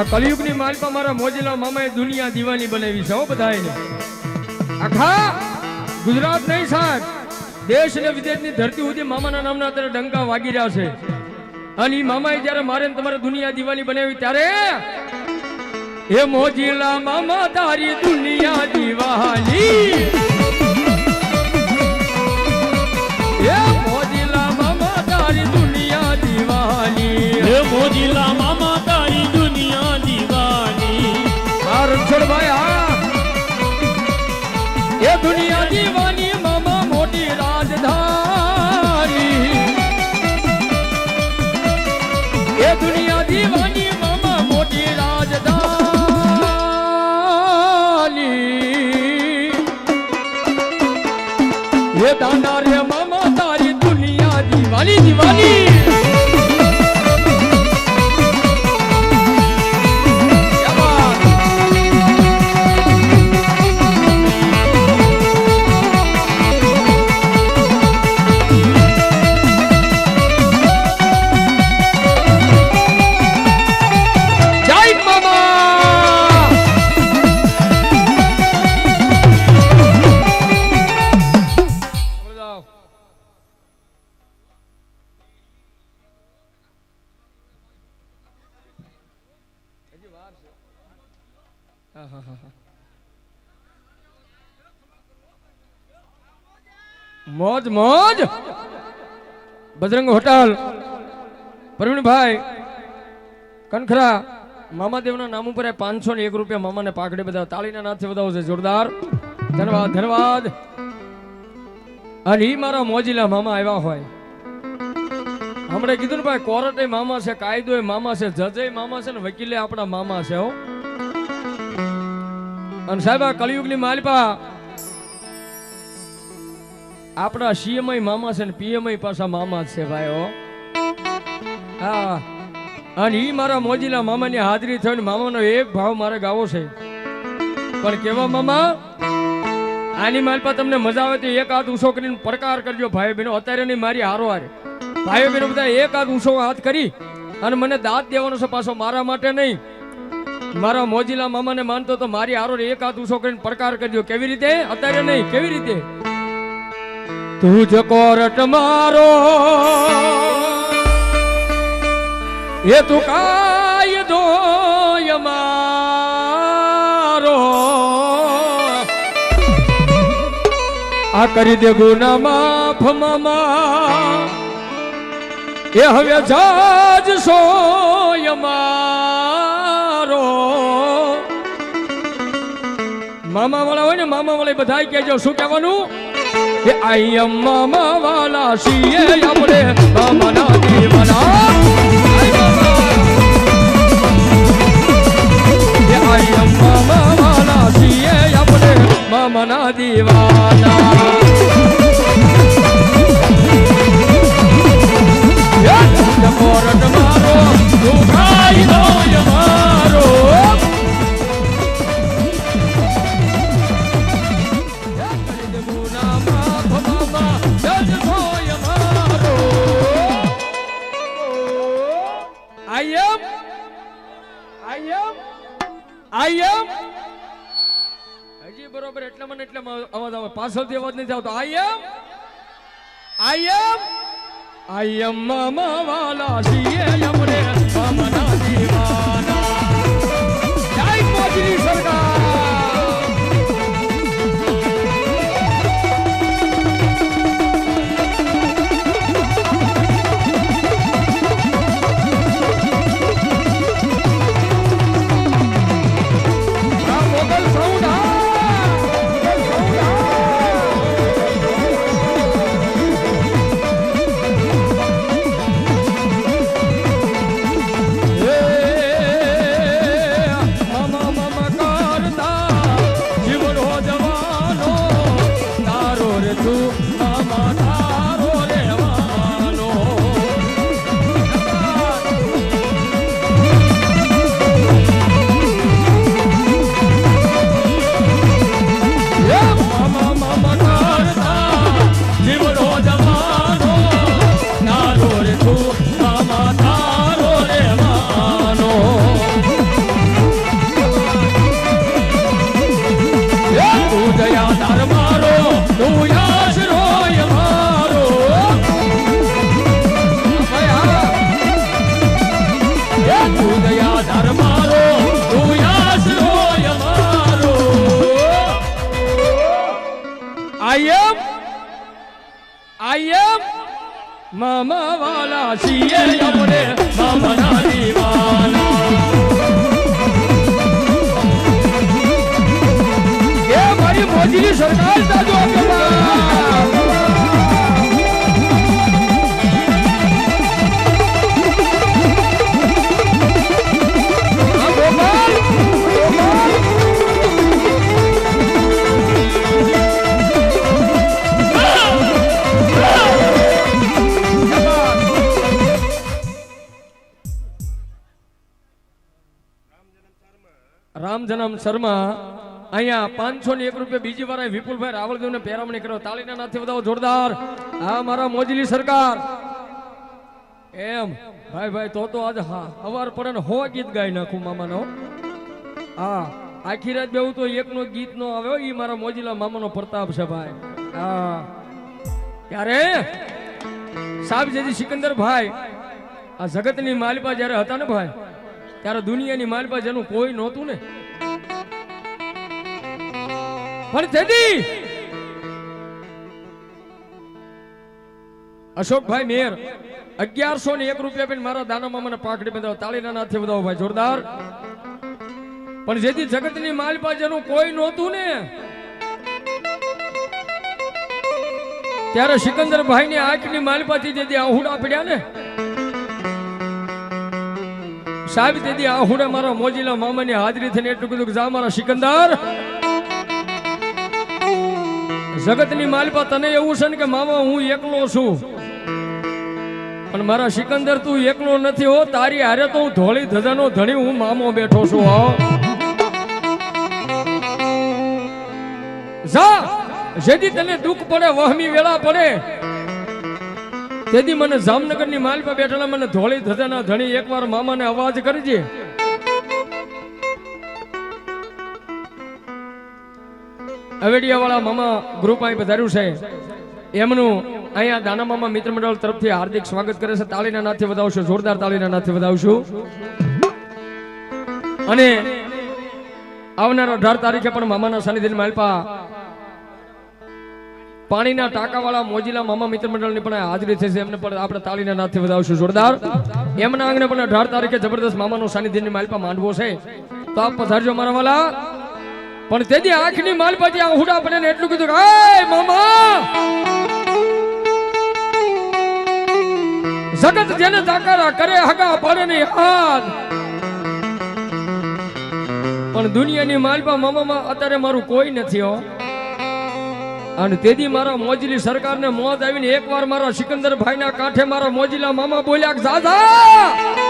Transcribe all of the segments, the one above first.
આ કલયુગની માલપા મારા મોજીલા મામાએ દુનિયા દીવાની બનાવી છે હો બધાયને. આખા ગુજરાત નહીં સાહેબ, દેશ અને વિદેશની ધરતી સુધી મામાના નામના અત્યારે ડંકા વાગી રહ્યા છે. અને એ મામાએ જ્યારે મારે તમારે દુનિયા દીવાની બનાવી ત્યારે એ મોજીલા મામા તારી દુનિયા દીવાની. એ દુનિયા દીવાની મોજ મોજ. બજરંગ હોટલ. પ્રવીણભાઈ કનખરા. મામાદેવના નામ ઉપર પાંચસો ને એક રૂપિયા મામાને પાકડે બધા તાળીના નાથે બધા જોરદાર. ધન્યવાદ ધન્યવાદ અને ઈ મારા મોજીલા મામા આવ્યા હોય. હમણાં કીધું ને ભાઈ કોર્ટે મામા છે, કાયદો મામા છે, જજે મામા છે ને વકીલે આપણા મામા છે, હો. અને સાહેબ, આ કળિયુગની માલિપા આપણા સીએમઆઈ મામા છે ને પીએમઆઈ પાછા મામા જ છે ભાઈ, હો. અને ઈ મારા મોજીના મામાની હાજરી થઈને મામાનો એક ભાવ મારે ગાવો છે. પણ કેવા મામા? આની માલપા તમને મજા આવે તો એક હાથ ઊંચો કરીને પડકાર કરજો ભાઈ બહેનો અત્યારે નહીં, મારી હારો હારે. ભાઈઓ બહેનો બધા એક હાથ ઊંચો હાથ કરી અને મને દાંત દેવાનો છે પાછો મારા માટે નહીં. મારા મોજીલા મામાને માનતો તો મારી હારો એક હાથ છોકરીને કરીને પડકાર કરજો કેવી રીતે? અત્યારે નહીં. કેવી રીતે? તું જ કોરટ મારો. એ તું કાય કાયદો મારો. આ કરી દે ગુના માફ મામા. એ હવે જાજ સોય મારો. મામા વાળા હોય ને મામા વાળા બધા કહેજો, શું કહેવાનું? કે આઈ એમ મામા વાલા છીએ આપણે, મામાના દીવાના. આઈ મામા. કે આઈ એમ મામા વાલા છીએ આપણે, મામાના દીવાના. મારો, તું કાયદો મારો પાછળથી અવાજ નથી આવતો. આઈ એમ આઈ એમ આઈ એમ મામા વાલા છીએ અમને. મામાના રામ શર્મા અહીંયા પાંચસો ને એક રૂપિયા બીજી વાર વિપુલભાઈ વિપુલભાઈ રાવળદેવને પેરામણી કર્યો. તાળીના નાથે બધા જોરદાર. આ મારા મોજલી સરકાર. એમ. ભાઈ ભાઈ, તો તો આજ હા, હવાર પડે હો ગીત ગાઈ નાખું મામાનો. હા, આખી રાત બેવું તો એકનો ગીત નો આવ્યો એ મારા મોજીલા મામાનો પ્રતાપ છે ભાઈ. હા. ત્યારે સાહેબ સિકંદર ભાઈ. આ જગતની માલિપા જ્યારે હતા ને ભાઈ, ત્યારે દુનિયાની માલિપા જેનું કોઈ નહોતું ને. પણ અશોકભાઈ મેર અગિયારસો ને એક રૂપિયા પણ મારા દાનામાં મને પાકડી બંધાવો તાળીના નાથે વધાવો ભાઈ, જોરદાર. પણ જેથી જગતની માલ જેનું કોઈ નહોતું ને. ત્યારે સિકંદરભાઈ ની આંખની માલિપાથી જેથી આહુડા પડ્યા ને. સાહેબ તેથી આહુડા મારા મોજીલા મામાની હાજરી થઈને એટલું કીધું જા મારા સિકંદર. જગતની માલપા તને એવું છે ને કે મામા, હું એકલો છું. પણ મારા સિકંદર, તું એકલો નથી હો. તારી હારે તો હું ધોળી ધજાનો ધણી, હું મામો બેઠો છું, હો. જા! જેથી તને દુઃખ પડે, વહમી વેળા પડે. તેથી મને જામનગરની માલપા બેઠેલા મને ધોળી ધજાના ધણી એકવાર મામાને અવાજ કરજે અવેડિયા વાળા મામા ગ્રુપ અહીં પધાર્યું છે. એમનું અહીંયા દાના મામા મિત્ર મંડળ તરફથી હાર્દિક સ્વાગત કરે છે. તાળીના નાથે વધાવશું, જોરદાર તાળીના નાથે વધાવશું. અને આવનાર અઢાર તારીખે પણ મામાના સાનિધ્યમાં માલપા પાણીના ટાંકાવાળા મોજીલા મામા મિત્ર મંડળની પણ હાજરી થશે. એમને પણ આપણે તાળીના નાથે વધાવશું. જોરદાર. એમના આંગણે પણ અઢાર તારીખે જબરદસ્ત મામાનો સાનિધ્યની માલપા માંડવો છે. તો આપ પધારજો, મારા વાલા. પણ તેથી આંખની માલપાથી આ હુડા પડે એટલું કીધું કે મામા! જગત જેને તાકારા કરે, હગા પડે ને હાથ પણ દુનિયાની માલપા મામામાં અત્યારે મારું કોઈ નથી, હો. અને તેથી મારા મોજલી સરકારને મોત આવીને એકવાર મારા સિકંદરભાઈના કાંઠે મારા મોજીલા મામા બોલ્યા દાદા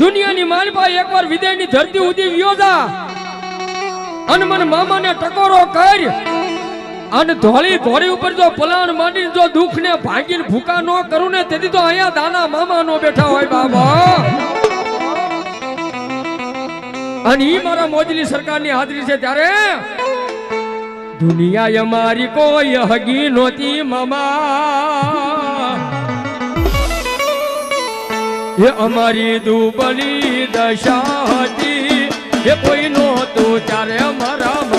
દુનિયાની માલપા એકવાર વિદેયની ધરતી ઉદી યોજા અનમન અને મને મામાને ટકોરો કર. અને ધોળી ઘોડી ઉપર જો પલાણ માંડીને જો દુઃખને ભાગીને ભૂકા ન કરું ને, તેથી તો અહીંયા દાના મામા નો બેઠા હોય બાબા. અને ઈ મારા મોજલી સરકારની હાજરી છે ત્યારે દુનિયા અમારી કોઈ હગી નહોતી મામા. એ અમારી દુબળી દશા હતી એ કોઈ નહોતું ત્યારે અમારા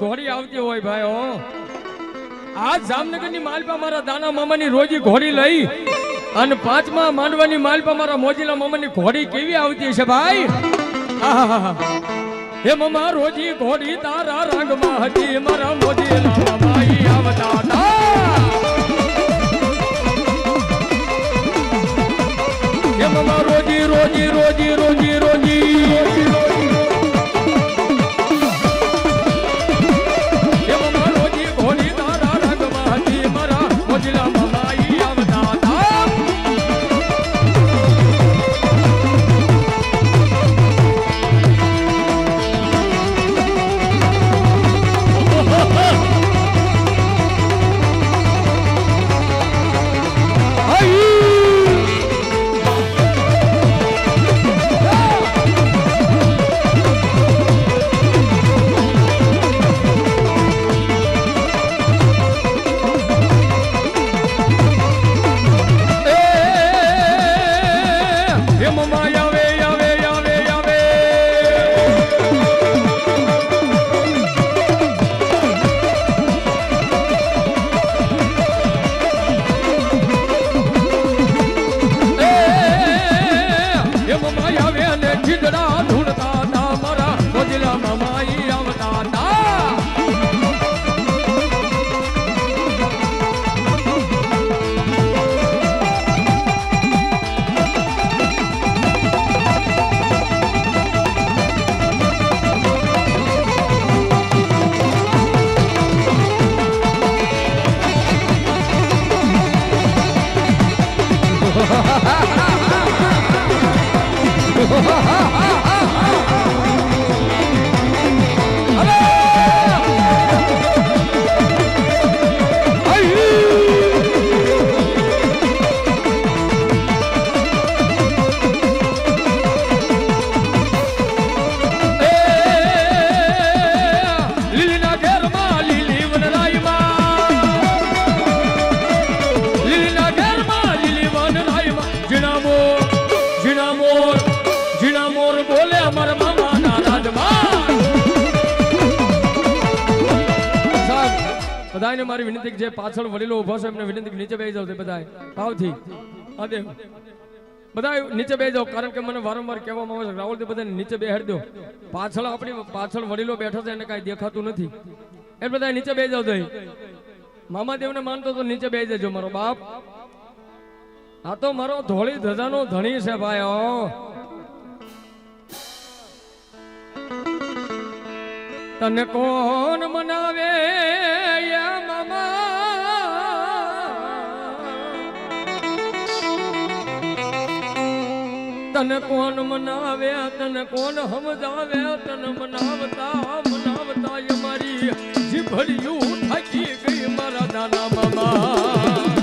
ઘોડી આવતી હોય ભાઈ, હો. આ જામનગરની માલપા મારા દાના મામાની રોજી ઘોડી લઈ અને પાંચમા માંડવાની માલપા મારા મોજીલા મામાની ઘોડી કેવી આવતી છે ભાઈ. હે મમા, રોજી ઘોડી તારા રંગમાં હતી, મારા મોજીલા મામા પાછળ વડીલો ઊભો છો, એમને વિનંતી નીચે બેસી જાવ બધા ભાવથી. આદેવ બધા નીચે બે જાઓ, કારણ કે મને વારંવાર કહેવામાં આવે છે રાહુલ બધાને નીચે બેહાડી દો. પાછળ આપણી પાછળ વડીલો બેઠો છે, એને કાંઈ દેખાતું નથી. એ બધા નીચે બે જાવ તઈ મામાદેવને માનતો તો નીચે બે જજો, મારો બાપ. આ તો મારો ધોળી ધજાનો ધણી છે ભાઈ તને કોણ મનાવે તને કોણ મનાવે તને કોણ સમજાવે તને મનાવતા મનાવતા અમારી જીભડિયું થાકી ગઈ મારા દાના મામા.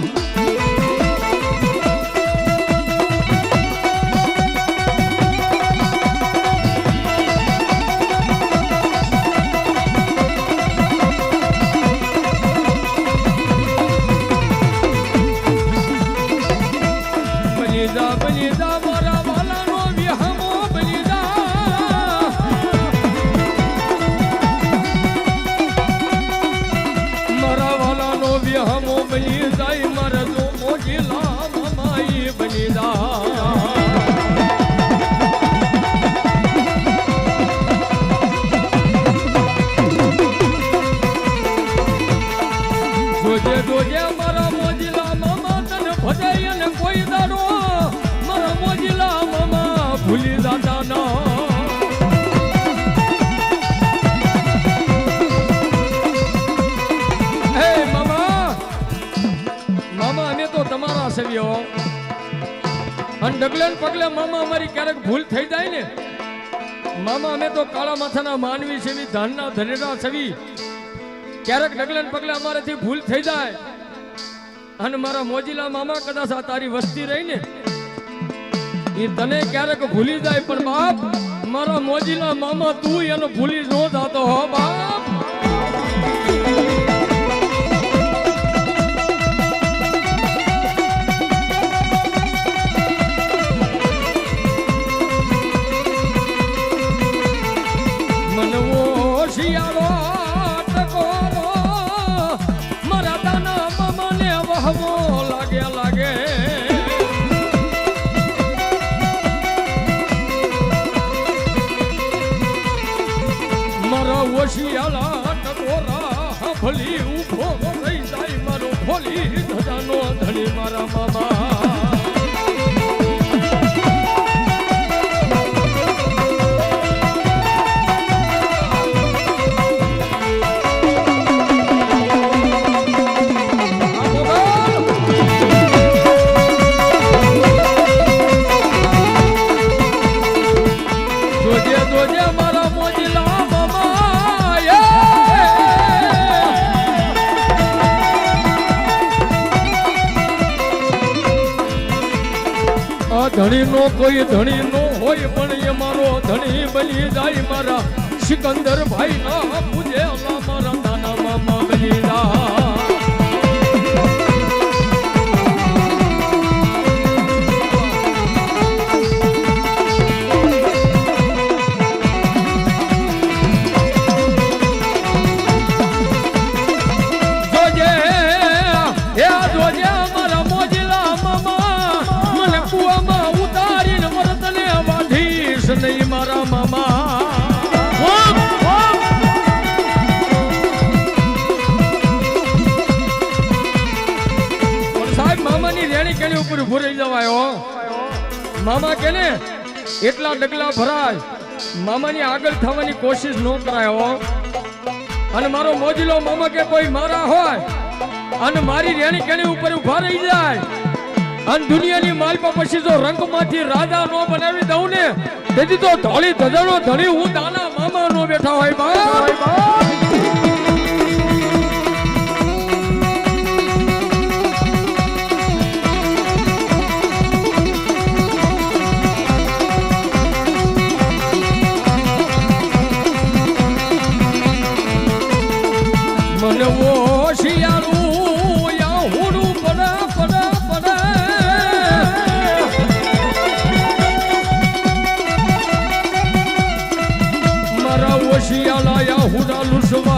ડગલે પગલે મામા અમારી ક્યારેક ભૂલ થઈ જાય ને? મામા, અમે તો કાળા માથાના માનવી સેવી ધાનના ધનેરા સેવી ક્યારેક ડગલે પગલે અમારાથી ભૂલ થઈ જાય. અને મારા મોજીલા મામા કદાચ આ તારી વસ્તી રહી ને, એ તને ક્યારેક ભૂલી જાય, પણ બાપ, મારા મોજીલા મામા તું એનો ભૂલી ન જાતો હો, બાપ. નો કોઈ ધણી નો હોય, પણ એ મારો ધણી બની જાય મારા સિકંદર ભાઈ ના મામા કે ને, એટલા ડગલા ભરાય, મામાની આગળ થવાની કોશિશ ન કરાયો અને મારો મોજીલો મામા કે કોઈ મારા હોય, અને મારી રેણી કેણી ઉપર ઊભા રહી જાય, અને દુનિયાની માલમાં પછી જો રંગમાંથી રાજા નો બનાવી દઉં ને, તેથી તો ધોળી ધજાડો ધણી હું દાના મામા નો બેઠા હોય બા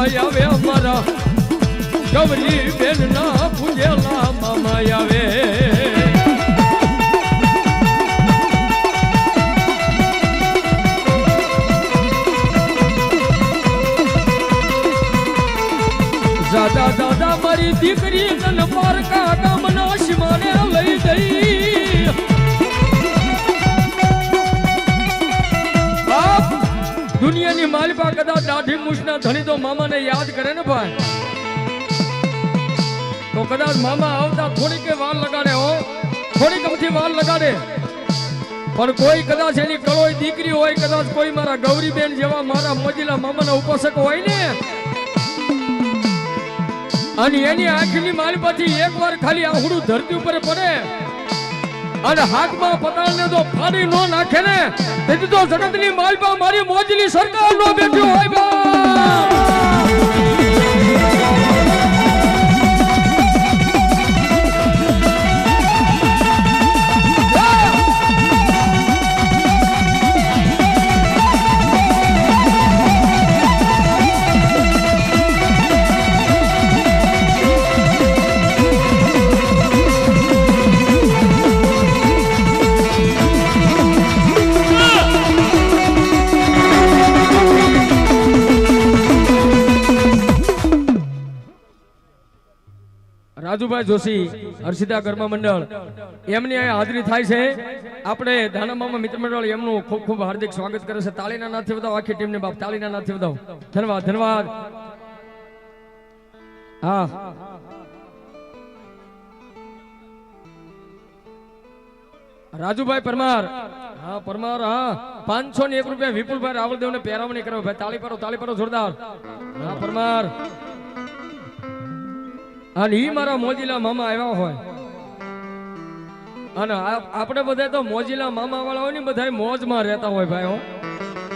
લુસવા આવે મારા ગૌરી બેન ના પૂજેલા મામા આવે કદાચ દાઢી મૂછના ધણી તો મામાને યાદ કરે ને ભાઈ? તો કદાચ મામા આવતા થોડીક વાર લગાડે હો. થોડીક અમથી વાર લગાડે. પણ કોઈ કદાચ એની કળોય દીકરી હોય, કદાચ કોઈ મારા ગૌરીબેન જેવા મારા મોજીલા મામાના ઉપાસક હોય ને. અને એની આંખની એક વાર ખાલી આહુડું ધરતી ઉપર પડે. અને હાથમાં પતાળને તો ફાડી નો નાખે ને, તેથી તો જગતની માલપા મારી મોજની સરકાર નો બેઠી હોય બા રાજુભાઈ જોશી, હર્ષિતા કર્મા મંડળ. એમની અહીંયા હાજરી થાય છે. આપણે ધાનામામા મિત્ર મંડળ એમનું ખૂબ ખૂબ હાર્દિક સ્વાગત કરે છે. તાળીના નાથથી બતાવો આખી ટીમને બાપ તાળીના નાથથી બતાવો ધન્યવાદ ધન્યવાદ. હા. રાજુભાઈ પરમાર. હા પરમાર, હા. પાંચસો ને એક રૂપિયા વિપુલભાઈ રાવલદેવ ને પહેરાવણી કરો ભાઈ, તાળી પારો તાળી પારો જોરદાર. હા, પરમાર. અને ઈ મારા મોજીલા મામા આવ્યા હોય. અને આપણે બધા તો મોજીલા મામા વાળા હોય ને બધા મોજમાં રહેતા હોય ભાઈ, હો.